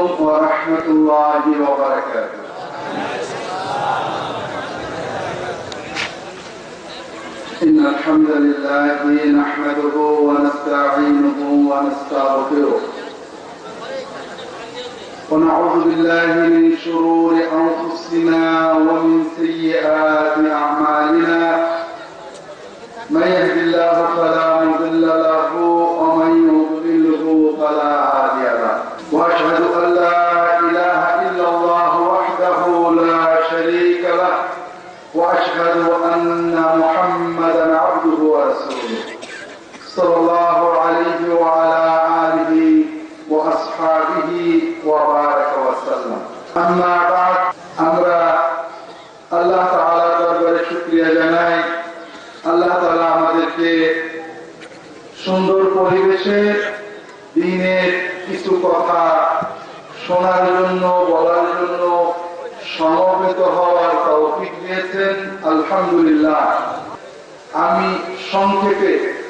عليكم ورحمة الله وبركاته. إن الحمد لله نحمده ونستعينه ونستغفره. ونعوذ بالله من شرور أنفسنا ومن سيئات أعمالنا. من يهد الله فلا مضل له ورسوله صلى الله عليه وعلى اله واصحابه وبارك وسلم اما بعد আমরা আল্লাহ তাআলা দরবারে শুকরিয়া জানাই আল্লাহ তাআলা আমাদেরকে সুন্দর পরিবেশে দিনের কিছু কথা শোনার জন্য বলার জন্য সমবেত হওয়ার তৌফিক দিয়েছেন আলহামদুলিল্লাহ আমি সংক্ষেপে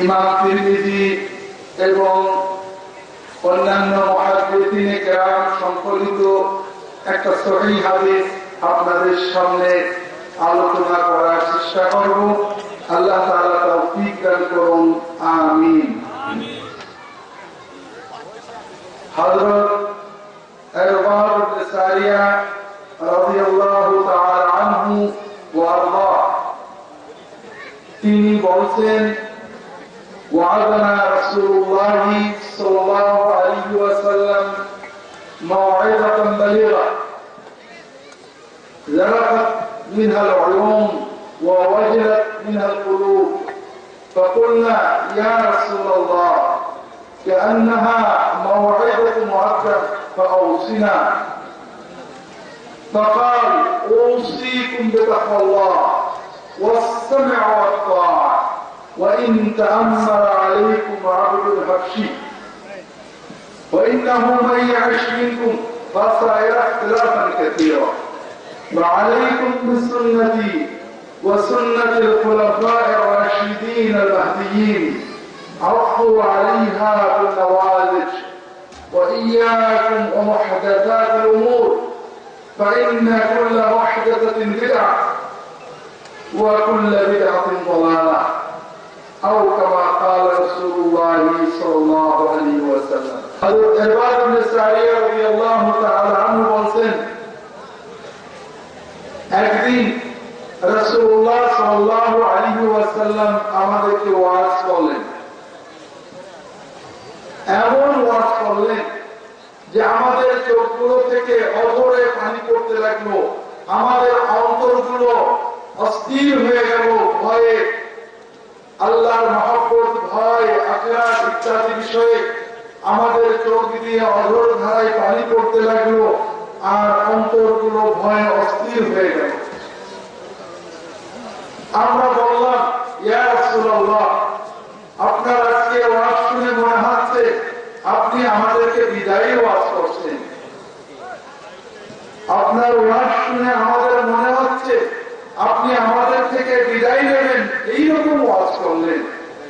ইমাম তিরমিজি এবং অন্যান্য মহাদ্দিনে গ্রাম সংকলিত একটা সহি হাদিস আপনাদের সামনে আলোচনা করার চেষ্টা করব। আল্লাহ তাআলা তৌফিক দান করুন। আমিন। হযরত بغسل وعظنا رسول الله صلى الله عليه وسلم موعظة بليغة. زرقت منها العيون ووجلت منها القلوب. فقلنا يا رسول الله كأنها موعظة مؤكد فأوصنا. فقال أوصيكم بتقوى الله. والسمع والطاعة. وإن تأمر عليكم عبد الحبشي وإنه من يعش منكم فسيرى اختلافا كثيرا. وعليكم بسنتي وسنة الخلفاء الراشدين المهديين. عضوا عليها بالنوازج وإياكم ومحدثات الأمور فإن كل محدثة بدعة. وكل بدعة ضلالة أو كما قال رسول الله صلى الله عليه وسلم حضرت عباد بن سعيد رضي الله تعالى عنه বলছেন একদিন রসুল্লাহ সাল্লাহ আলী ওয়াসাল্লাম আমাদেরকে ওয়াজ করলেন এমন ওয়াজ করলেন যে আমাদের চোখগুলো থেকে অধরে পানি পড়তে লাগলো আমাদের অন্তরগুলো অস্থির হয়ে গেল ভয়ে। আল্লাহর মহব্বত, ভয় আখরাত ইত্যাদি বিষয়ে আমাদের চোখ দিয়ে অধর ধারায় পানি পড়তে লাগল, আর অন্তরগুলো ভয়ে অস্থির হয়ে গেল। আমরা বললাম আপনার আজকে ওয়াজ শুনে মনে হচ্ছে আপনি আমাদেরকে বিদায়ী ওয়াজ করছেন। আপনার ওয়াজ শুনে আমাদের মনে আপনি আমাদের থেকে বিদায় নেবেন, এইরকম ওয়াজ করলেন।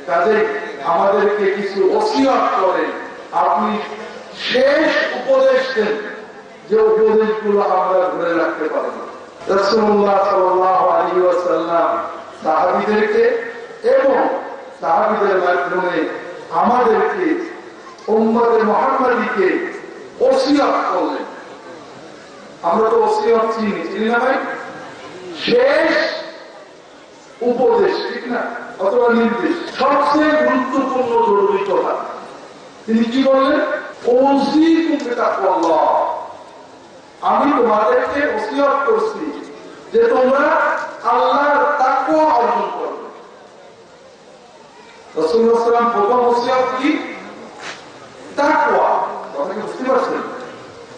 কাজে আমাদেরকে কিছু ওসিয়ত করেন আপনি শেষ উপদেশ দেন যে উপদেশগুলো আমরা ধরে রাখতে পারব। আমরা তো ওসিয়ত চিনি চিনি না ভাই? শেষ উপদেশ ঠিক না অথবা নির্দেশ সবচেয়ে গুরুত্বপূর্ণ জরুরি কথা তিনি কি বললেন ওসি কুমকে তাকওয়াল্লাহ আমি তোমাদেরকে ওসিয়ত করছি যে তোমরা আল্লাহর তাকওয়া অর্জন করবে রাসূলুল্লাহ সাল্লাল্লাহু প্রথম ওসিয়ত কি তাকওয়া কথা কি বুঝতে পারছেন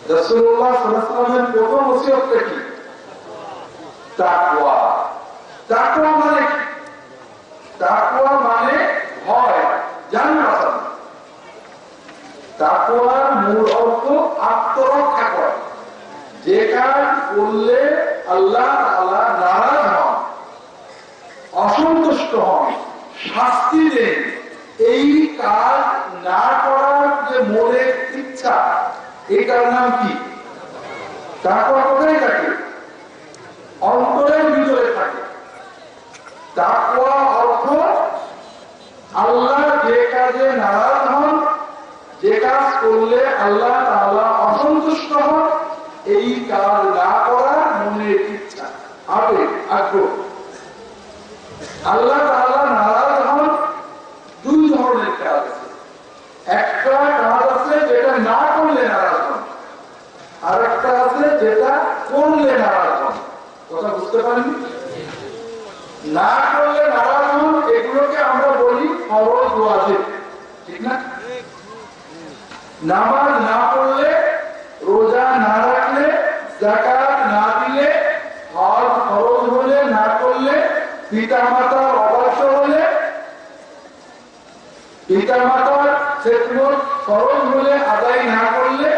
রাসূলুল্লাহ সাল্লাল্লাহু আলাইহি ওয়াসাল্লামের প্রথম ওসিয়তটা কি তাকওয়া। তাকওয়া মানে কি? তাকওয়া মানে ভয় জান্নাত তাকওয়ার মূল অর্থ আত্মরক্ষা করা। যে কাজ করলে আল্লাহ তাআলা নারাজ হন, অসন্তুষ্ট হন, শাস্তি দেন, এই কাজ না করার যে মনের ইচ্ছা, এটার নাম কি? তাকওয়া কোথায় থাকে অন্তরের ভিতরে থাকে আল্লাহ যে কাজে নারাজ হন, যে কাজ করলে আল্লাহ অসন্তুষ্ট হন, এই কাজ না করার মনের ইচ্ছা আবেগ আগ্রহ। আল্লাহ তাআলা নারাজ হন দুই ধরনের কাজ আছে। একটা কাজ আছে যেটা না করলে নারাজ হন আর একটা আছে যেটা করলে নারাজ হন। কথা বুঝতে পারেননি না করলে নারাজ হন এগুলোকে আমরা বলি ফরজ ওয়াজিব ঠিক না? নামাজ না পড়লে, রোজা না রাখলে জাকাত না দিলে, হজ ফরজ হলে না করলে পিতা মাতার অবাধ্য হলে পিতা মাতার খেদমত ফরজ হলে আদায় না করলে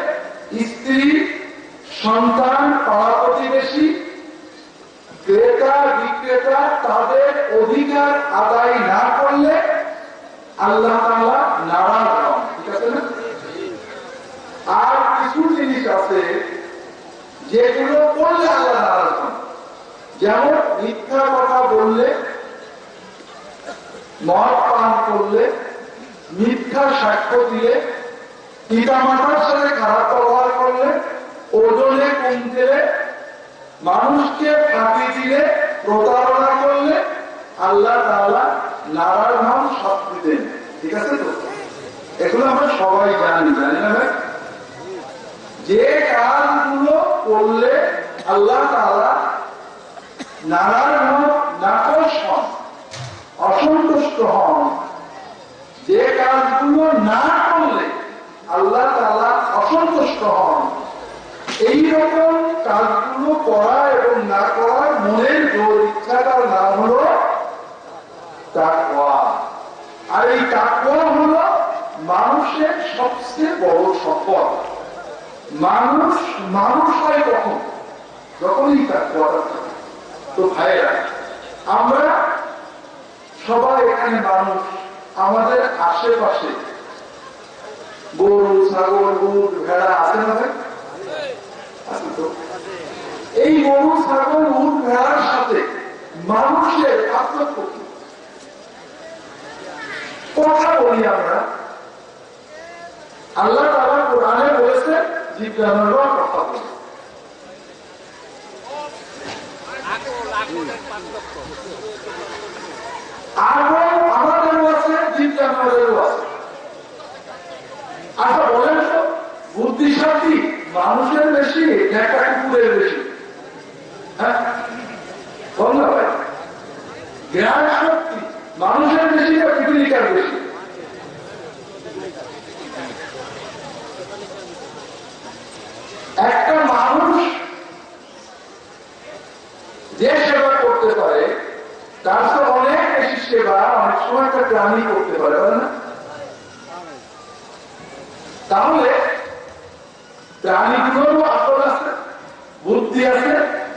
স্ত্রী, সন্তান তাদের অধিকার আদায় না করলে আল্লাহ নারাজ আর কিছু জিনিস আছে যেগুলো করলে আল্লাহ নারাজ যেমন মিথ্যা কথা বললে, মদ পান করলে, মিথ্যা সাক্ষ্য দিলে সাথে খারাপ ব্যবহার করলে, ওজনে কম দিলে মানুষকে ফাঁকি দিলে প্রতারণা করলে আল্লাহ তাআলা নারায়ণ হন শাস্তি দেন ঠিক আছে তো? এগুলো আমরা সবাই জানি জানি না ভাই? যে কাজগুলো করলে আল্লাহ তাআলা নারায়ণ হন নাকশ হন, অসন্তুষ্ট হন, যে কাজগুলো না করলে আল্লাহ তালা অসন্তুষ্ট হন এই রকম কাজগুলো করা এবং না করার মনের জোর ইচ্ছাটার নাম হলো তাকওয়া। আর এই তাকওয়া হলো মানুষের সবচেয়ে বড় সম্পদ। মানুষ মানুষ হয় কখন? যখনই তাকওয়াটা থাকে। তো ভাইয়েরা, আমরা সবাই এখানে মানুষ। আমাদের আশেপাশে গরু, ছাগল উট ভেড়া আছে না ভাই? আছে তো? এই গরু ছাগল উট ভেড়ার সাথে মানুষের পার্থক্য কি? কথা বলি আমরা। আল্লাহ তাআলা কোরআনে বলেছে কথা বলে আচ্ছা বুদ্ধিশক্তি মানুষের বেশি একটা কুকুরের বেশি? হ্যাঁ? বল জ্ঞান শক্তি, মানুষের বেশি না পিপিলিকার বেশি। একটা মানুষ যে সেবা করতে পারে, তার তো অনেক বেশি সেবা অনেক সময় একটা প্রাণী করতে পারে না? তাহলে প্রাণীগুলোরও আকল আছে, বুদ্ধি আছে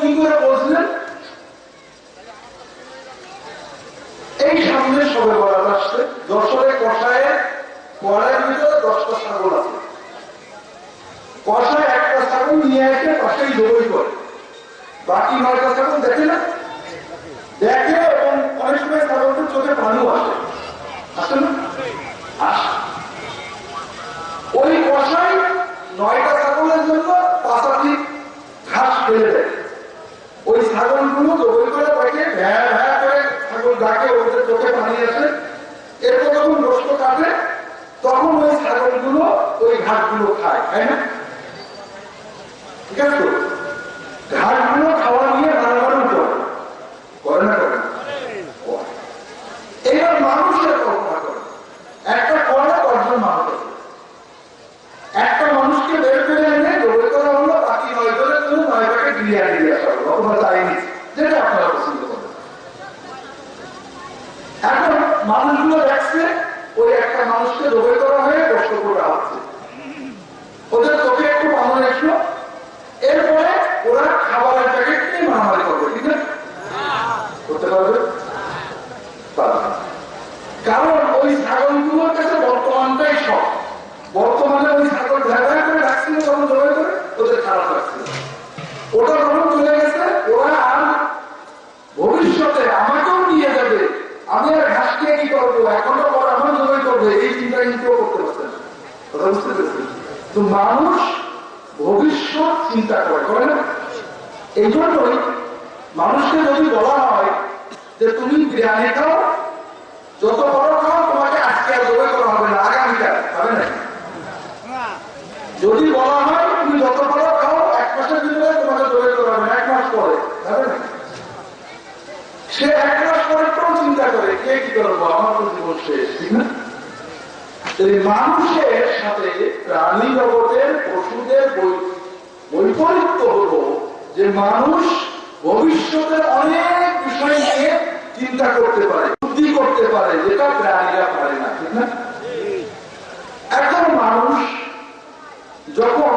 কি করে বলছিলেন? এই সামনে সবে বলা আসছে। যশোরে কষায় ভিতরে দশটা ছাগল আছে। কষায় একটা ছাগল নিয়ে এসে পাশেই দৌড়ি করে। বাকি নয়টা ছাগল দেখে না? দেখে এবং অনেক সময় ছাগলটার চোখে পানিও আসে। আসে না? ওই কষাই নয়টা ছাগলের জন্য পাশাপাশি ঘাস ফেলে দেয়। ওই ছাগলগুলো দৌড়ি করে তাকে ভ্যা ভ্যা করে ছাগল ডাকে, ওদের চোখে পানি আসে। এরপর যখন গোষ্ঠ কাটে, তখন ওই ছাগলগুলো ওই ঘাসগুলো খায়, তাই না? ঠিক আছে তো? ঘাসগুলো খাওয়া নিয়ে নানান করে করে না করে না? করে। এবার মানুষের কল্পনা করে একটা করে দশজন মানুষ আছে একটা মানুষকে বের করে এনে বিরিয়ানি দিয়ে আসা হলো অথবা চাইনিজ যেটা আপনারা পছন্দ করেন এখন মানুষগুলো দেখছে ওই একটা মানুষকে জবে করা হয়ে কষ্ট করা হচ্ছে ওদের চোখে একটু পানো এসলো এরপরে ওরা খাবারের প্যাকেট নিয়ে মারামারি করবে, ঠিক আছে? করতে পারবে? কারণ ওই ছাগলগুলোর কাছে বর্তমানটাই সব। বর্তমানে ওই ছাগল করে রাখছিল, তখন করে ওদের খারাপ ওটা চলে গেছে, ওরা আর ভবিষ্যতে আমাকেও নিয়ে যাবে। আমি আর ঘাস কি করব? এখনও পর আমার করবে। এই চিন্তা কিন্তু করতে পারছে না। কথা বুঝতে পেরেছেন? তো মানুষ ভবিষ্যৎ চিন্তা করে করে না? এই জন্যই মানুষকে যদি বলা হয় যে তুমি বিরিয়ানি খাও যত বড় খাও তোমাকে আজকে আর জবে করা হবে না আগামীকাল হবে না? যদি বলা হয় তুমি যত বড় খাও এক মাসের ভিতরে তোমাকে জবে করা হবে না এক মাস পরে হবে না? সে এক মাস পরেও চিন্তা করে কে কি করব আমার তো জীবন শেষ ঠিক না? মানুষের সাথে প্রাণী জগতের পশুদের বৈপরীত্য হলো যে মানুষ ভবিষ্যতের অনেক বিষয় নিয়ে চিন্তা করতে পারে, বুদ্ধি করতে পারে, যেটা প্রাণীরা পারে না, ঠিক না? এখন মানুষ যখন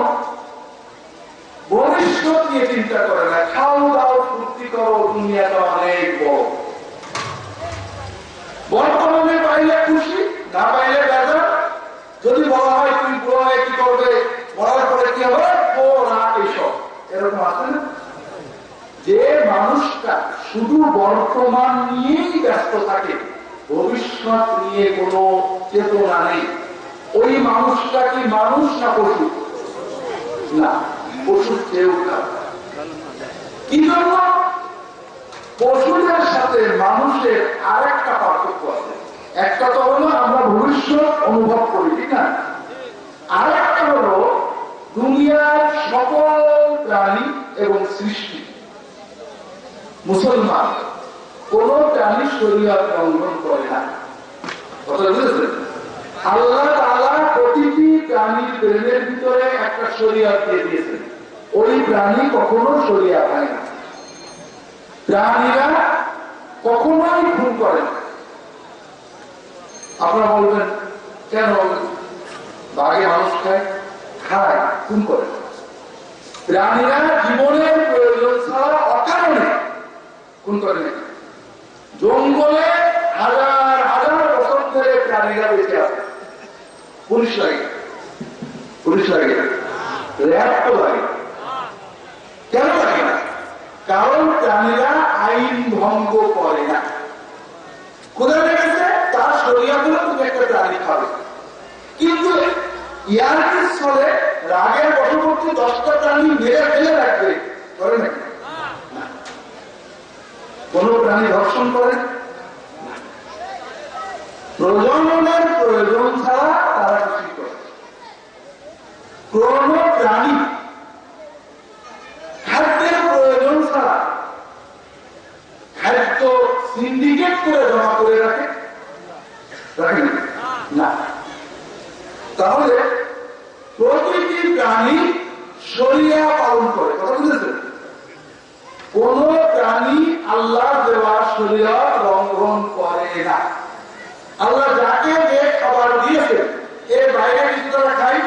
ভবিষ্যৎ নিয়ে চিন্তা করে না খাও দাও ফুর্তি করো দুনিয়াটা অনেক বড় বর্তমানে পাইলে খুশি না পাইলে বেজার যদি বলা হয় তুমি বুড়ো হয়ে কি করবে বলার পরে কি হবে ও না এইসব এরকম আছে না যে মানুষটা শুধু বর্তমান নিয়েই ব্যস্ত থাকে, ভবিষ্যৎ নিয়ে কোনো চেতনা নেই। ওই মানুষটা কি মানুষ না পশু? না পশু কেউ কি জন্য? পশুদের সাথে মানুষের আর একটা পার্থক্য আছে। একটা তো হলো আমরা ভবিষ্যৎ অনুভব করি, ঠিক না? আর একটা হলো দুনিয়ার সকল প্রাণী এবং সৃষ্টি মুসলমান, কোন প্রাণী শরীয়ত লঙ্ঘন করে না। আল্লাহ প্রতিটি প্রাণীর ভিতরে একটা শরীয়ত দিয়ে দিয়েছেন। ওই প্রাণী কখনো শরীয়ত হয় না। প্রাণীরা কখনোই খুন করে আপনারা বলবেন, কেন? বাঘে মানুষ খায়? খায় খুন করে। প্রাণীরা জীবনের খুন করে না জঙ্গলে হাজার হাজার বছর ধরে প্রাণীরা বেঁচে আছে। পুলিশ লাগে পুলিশ লাগে র্যাব তো লাগে কেন লাগে না কারণ প্রাণীরা আইন ভঙ্গ করে না। কোথায় লেগেছে তার শরীরগুলো তুমি একটা প্রাণী খাবে। কিন্তু ইয়ার্কির স্থলে রাগের বশবর্তী দশটা প্রাণী মেরে ফেলে রাখবে। করে নাকি। কোন প্রাণী ধর্ষণ করে? প্রজননের প্রয়োজন ছাড়া তারা কিছু করে কোন প্রাণী খাদ্যের প্রয়োজন ছাড়া খাদ্য সিন্ডিকেট করে জমা করে রাখে রাখে না? না তাহলে প্রতিটি প্রাণী শরিয়া পালন করে কথা বুঝেছেন কোন প্রাণী আল্লাহ দেওয়া শরীয়ত লঙ্ঘন করে না আল্লাহ যাকে যে খাবার দিয়েছে এর বাইরে কিছু তারা খাই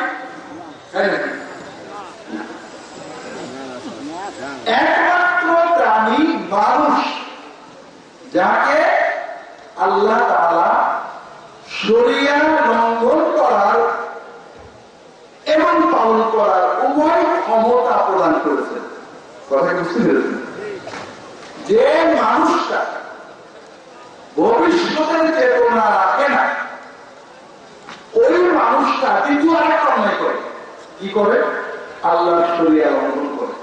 খাই নাকি একমাত্র প্রাণী মানুষ যাকে আল্লাহ তাআলা শরিয়া লঙ্ঘন করার এবং পালন করার উভয় ক্ষমতা প্রদান করেছেন। কথা বুঝতে পেরেছেন? যে মানুষটা ভবিষ্যতের চেতনা রাখে না, ওই মানুষটা দ্বিতীয় আরেকটা অন্যায় করে। কি করে? আল্লাহ শরিয়া লঙ্ঘন করে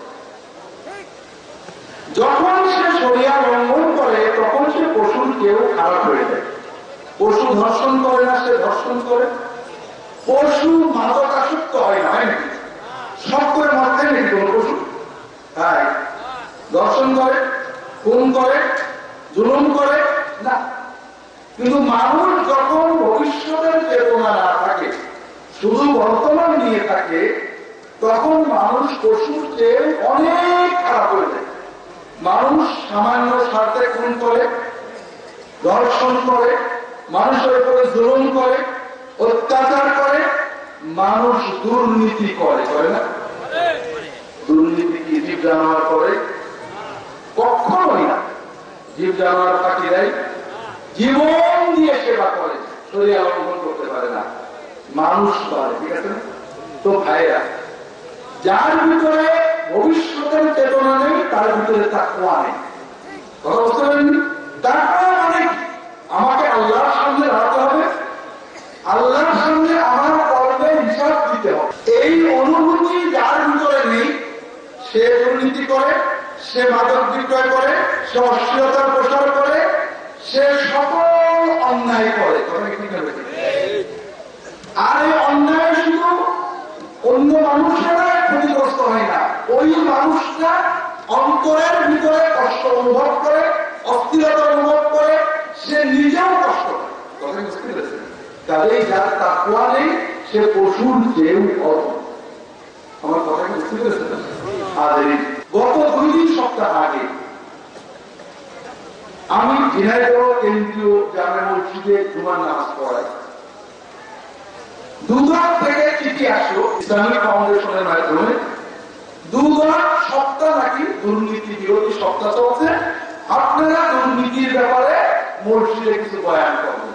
যখন সে শরিয়া লঙ্ঘন করে তখন সে পশুর কেউ খারাপ হয়ে যায় পশু ধর্ষণ করে না, সে ধর্ষণ করে। পশু মাদকাসক্ত হয় না, হয় নাকি সব করে মরতে নাকি কোন পশু। তাই দর্শন করে, খুন করে, জুলুম করে, না। কিন্তু মানুষ যখন ভবিষ্যতের চেতনা না থাকে, শুধু বর্তমান নিয়ে থাকে, তখন মানুষ পশুর চেয়ে অনেক খারাপ হয়ে যায়। মানুষ সামান্য স্বার্থে খুন করে দর্শন করে মানুষের উপরে জুলুম করে, অত্যাচার করে, মানুষ দুর্নীতি করে করে না? দুর্নীতি কি জীব জানোয়ার করে? কখনোই না। জীব জানোয়ার পাখিরাই জীবন দিয়ে সেবা করে, শরীর লঙ্ঘন করতে পারে না। মানুষ পারে, ঠিক আছে তো ভাইরা যার ভিতরে ভবিষ্যতের চেতনা নেই, তার ভিতরে তাকুয়া নেই। কথা সে দুর্নীতি করে, সে মাদক বিক্রয় করে, সে অশ্লীলতার প্রসার করে, সে সকল অন্যায় করে? আর এই অন্যায় শুধু অন্য মানুষেরা ক্ষতিগ্রস্ত হয় না। ওই মানুষটা অন্তরের ভিতরে কষ্ট অনুভব করে, অস্থিরতা অনুভব করে, সে নিজেও কষ্ট করে। কাজেই যার তাকুয়া নেই, সে পশুর চেয়েও আমার কথা বুঝতে পেরেছেন? গত দুই দিন সপ্তাহ আগে। আমি ঝিনাইদহ কেন্দ্রীয় জামে মসজিদে জুমার নামাজ পড়াই। দুদক থেকে চিঠি আসলো ইসলামিক ফাউন্ডেশনের মাধ্যমে। দুদক সপ্তাহ নাকি দুর্নীতি বিরোধী সপ্তাহ চলছে। আপনারা দুর্নীতির ব্যাপারে মসজিদে কিছু বয়ান করবেন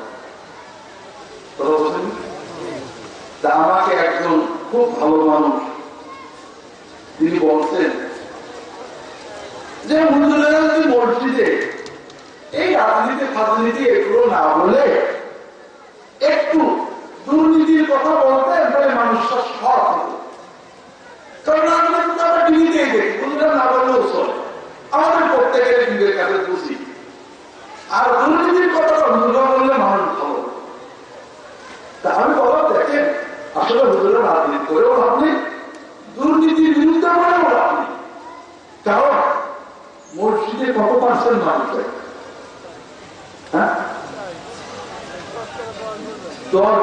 আমাকে একজন খুব ভালো মানুষ তিনি বলছেন, যে হুজুরেরা মসজিদে এই রাজনীতি, ফাজনীতি এগুলো না বলে একটু দুর্নীতির কথা বলতে তাহলে মানুষটা সৎ হতো কারণ রাজনীতি তো আমরা টিভিতেই দেখি হুজুরা না বললেও চলে। আমাদের প্রত্যেকের টিভির কাছে বুঝি আর দুর্নীতির কথাটা হুজুরা বললে মানুষ ভালো। তাহলে বাবা দেখেন, আসলে হুজুরা রাজনীতি করেও নেই। দুর্নীতির মসজিদে কত পার্সেন্ট মানুষ হয় দশ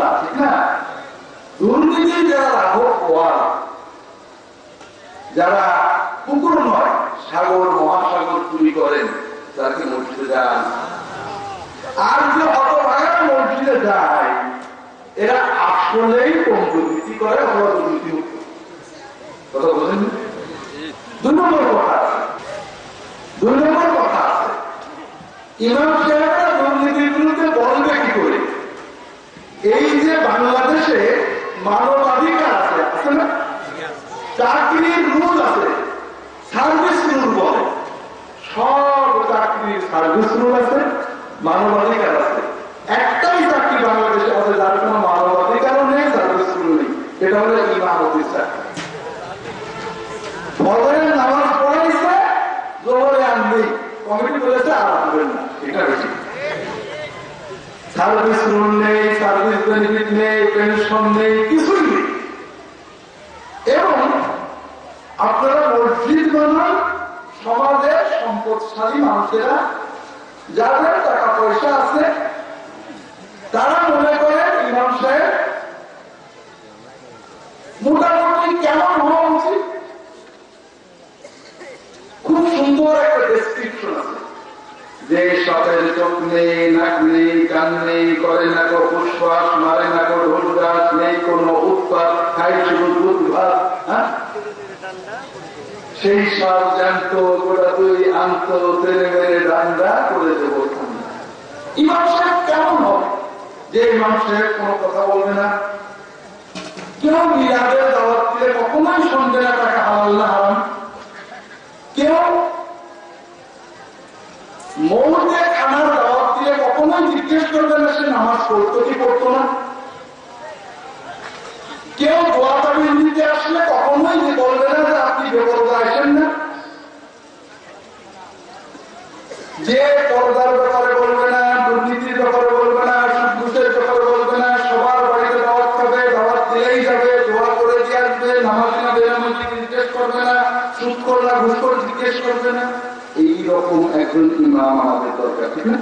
না না দুর্নীতি যারা হওয়ার যারা কুকুর নয় সাগর মহাসাগর চুরি করেন তাকে মসজিদে যান, আর যে হতভাগা মসজিদে যায়, এরা আসলেই কম দুর্নীতি করে অথবা দুর্নীতি নম্বর কথা এই যে বাংলাদেশে মানবাধিকার আছে আছে না? চাকরির রুল আছে সার্ভিস রুল বলে সব চাকরির সার্ভিস রুল আছে মানবাধিকার আছে একটাই চাকরি বাংলাদেশে আছে যার কোনো মানবাধিকারও নেই সার্ভিস রুল নেই এটা হলো ইমামতির চাকরি ফজরের নামাজ পড়াইছে জোহরে আর নেই কমিটি বলেছে আর আসবেন না এটা বেশি সার্ভিস কিছুই নেই। এবং আপনারা মসজিদ বানান সমাজের সম্পদশালী মানুষেরা যাদের টাকা পয়সা আছে তারা মনে করেন ইমাম সাহেব মোটামুটি কেমন হওয়া উচিত খুব সুন্দর একটা ডেসক্রিপশন আছে যে সতের চোখ নেই নাক নেই কান নেই করে না কো পুষ্পাস মারে না কো ঢোল গাছ নেই কোন উৎপাদ খাই শুধু দুধ ভাত হ্যাঁ? সেই সব জানত গোটা তুই আন্ত তেরে মেরে ডান্ডা করে দেবো। ইমাম সাহেব কেমন হবে? যে ইমাম সাহেব কোনো কথা বলবে না। কেউ মিলাদের দাওয়াত দিলে কখনোই শুনবে না টাকা হালাল না হারাম। কেউ মৌতে খানার দাওয়াত দিলে কখনোই জিজ্ঞেস করবে না সে নামাজ পড়তো কি পড়তো না। কেউ দোয়া তাবিজ দিতে আসলে কখনোই বলবে না যে আপনি বেপরদা আসেন না যে পর্দার ব্যাপারে বলবে না, দুর্নীতির ব্যাপারে বলবে না, সুদ ঘুষের ব্যাপারে বলবে না, সবার বাড়িতে দাওয়াত খাবে, দাওয়াত দিলেই যাবে, দোয়া করে দিয়ে আসবে, নামাজ না বেনামাজি জিজ্ঞেস করবে না, সুদ কর না ঘুষ করে জিজ্ঞেস করবে না। এইরকম একজন ইমাম আমাদের দরকার, ঠিক না?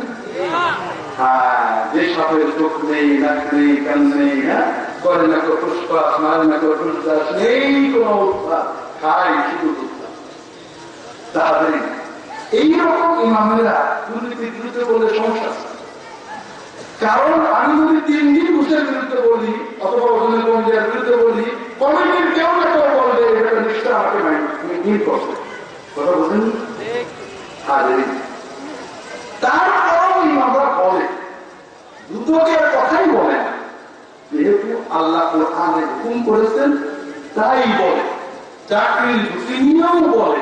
হ্যাঁ যে সাপের চোখ নেই, নাক নেই, কান নেই হ্যাঁ? করে না কেউ পুষ্পাস, মারে না কেউ টুসদাস নেই কোন উৎপাদ খাই শুধু উৎপাদ তাহলে এইরকম ইমামেরা দুর্নীতির বিরুদ্ধে বলে সমস্যা আছে। কারণ আমি যদি তিন দিন ঘুষের বিরুদ্ধে বলি, অথবা ওজনের কমিটির বিরুদ্ধে বলি, কমিটির কেউ না বলবে, এটা নিশ্চয় আমাকে মিল করবে। কথা বলছেন? আর তারপরও ইমামরা বলে। দুদকের কথাই বলে যেহেতু আল্লাহ কোরআনে হুকুম করেছেন, তাই বলে। চাকরির নিয়েও বলে।